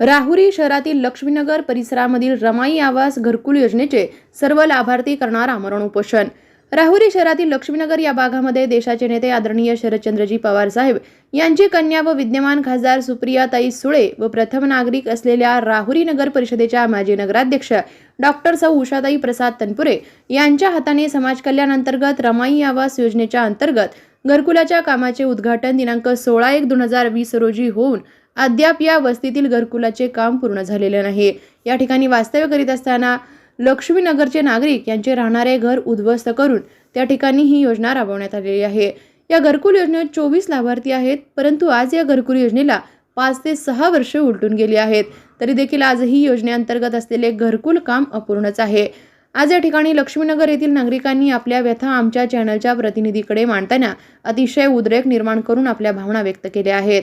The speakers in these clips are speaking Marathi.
राहुरी शहरातील लक्ष्मीनगर परिसरामधील रमाई आवास घरकुल योजनेचे सर्व लाभार्थी करणार आमरण उपोषण. राहुरी शहरातील लक्ष्मीनगर या भागामध्ये देशाचे नेते आदरणीय शरदचंद्रजी पवार साहेब यांची कन्या व विद्यमान खासदार सुप्रियाताई सुळे व प्रथम नागरिक असलेल्या राहुरी नगर परिषदेच्या माजी नगराध्यक्ष डॉक्टर सौ. उषाताई प्रसाद तनपुरे यांच्या हाताने समाज कल्याण अंतर्गत रमाई आवास योजनेच्या अंतर्गत घरकुलाच्या कामाचे उद्घाटन दिनांक सोळा एक दोन हजार वीस रोजी होऊन अद्याप या वस्तीतील घरकुलाचे काम पूर्ण झालेले नाही. या ठिकाणी वास्तव्य करीत असताना लक्ष्मीनगरचे नागरिक यांचे राहणारे घर उद्ध्वस्त करून त्या ठिकाणी ही योजना राबवण्यात आलेली आहे. या घरकुल योजनेत चोवीस लाभार्थी आहेत परंतु आज या घरकुल योजनेला पाच ते सहा वर्ष उलटून गेली आहेत. तरी देखील आजही योजनेअंतर्गत असलेले घरकुल काम अपूर्णच आहे. आज या ठिकाणी लक्ष्मीनगर येथील नागरिकांनी आपल्या व्यथा आमच्या चॅनलच्या प्रतिनिधीकडे मांडताना अतिशय उद्रेक निर्माण करून आपल्या भावना व्यक्त केल्या आहेत.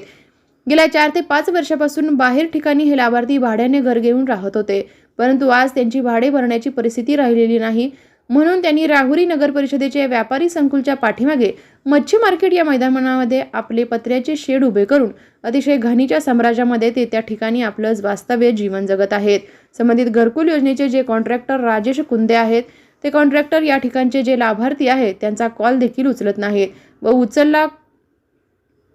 गेल्या चार ते पाच वर्षापासून बाहेर ठिकाणी हे लाभार्थी भाड्याने घर घेऊन राहत होते. परंतु आज त्यांची भाडे भरण्याची परिस्थिती राहिलेली नाही. म्हणून त्यांनी राहुरी नगर परिषदेचे व्यापारी संकुलच्या पाठीमागे मच्छी मार्केट या मैदानामध्ये आपले पत्र्याचे शेड उभे करून अतिशय घाणीच्या साम्राज्यामध्ये ते त्या ठिकाणी आपलं वास्तव्य जीवन जगत आहेत. संबंधित घरकुल योजनेचे जे कॉन्ट्रॅक्टर राजेश कुंदे आहेत ते कॉन्ट्रॅक्टर या ठिकाणचे जे लाभार्थी आहेत त्यांचा कॉल देखील उचलत नाहीत व उचलला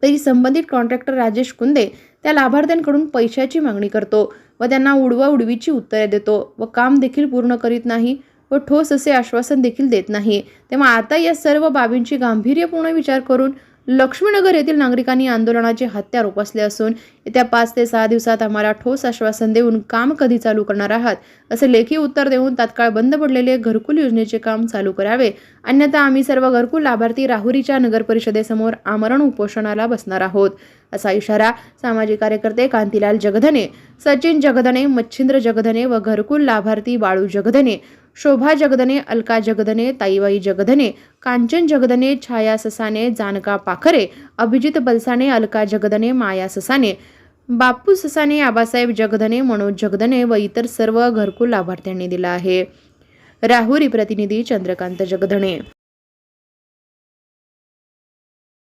तरी संबंधित कॉन्ट्रॅक्टर राजेश कुंदे त्या लाभार्थ्यांकडून पैशाची मागणी करतो व त्यांना उडवा उडवीची उत्तरे देतो व काम देखील पूर्ण करीत नाही व ठोस असे आश्वासन देखील देत नाही. तेव्हा आता या सर्व बाबींची गांभीर्यपूर्ण विचार करून लक्ष्मीनगर येथील नागरिकांनी आंदोलनाचे हत्यार उपसले असून येत्या पाच ते सहा दिवसात आम्हाला ठोस आश्वासन देऊन काम कधी चालू करणार आहात असे लेखी उत्तर देऊन तात्काळ बंद पडलेले घरकुल योजनेचे काम चालू करावे. अन्यथा आम्ही सर्व घरकुल लाभार्थी राहुरीच्या नगरपरिषदेसमोर आमरण उपोषणाला बसणार आहोत. असा इशारा सामाजिक कार्यकर्ते कांतीलाल जगधने सचिन जगधने मच्छिंद्र जगधने व घरकुल लाभार्थी बाळू जगधने शोभा जगदने अलका जगदने ताईबाई जगदने कांचन जगदने छाया ससाने जानका पाखरे अभिजित बलसाने अलका जगदने माया ससाने बापू ससाने आबासाहेब जगदने मनोज जगदने व इतर सर्व घरकुल लाभार्थ्यांनी दिला आहे. राहुरी प्रतिनिधी चंद्रकांत जगधने.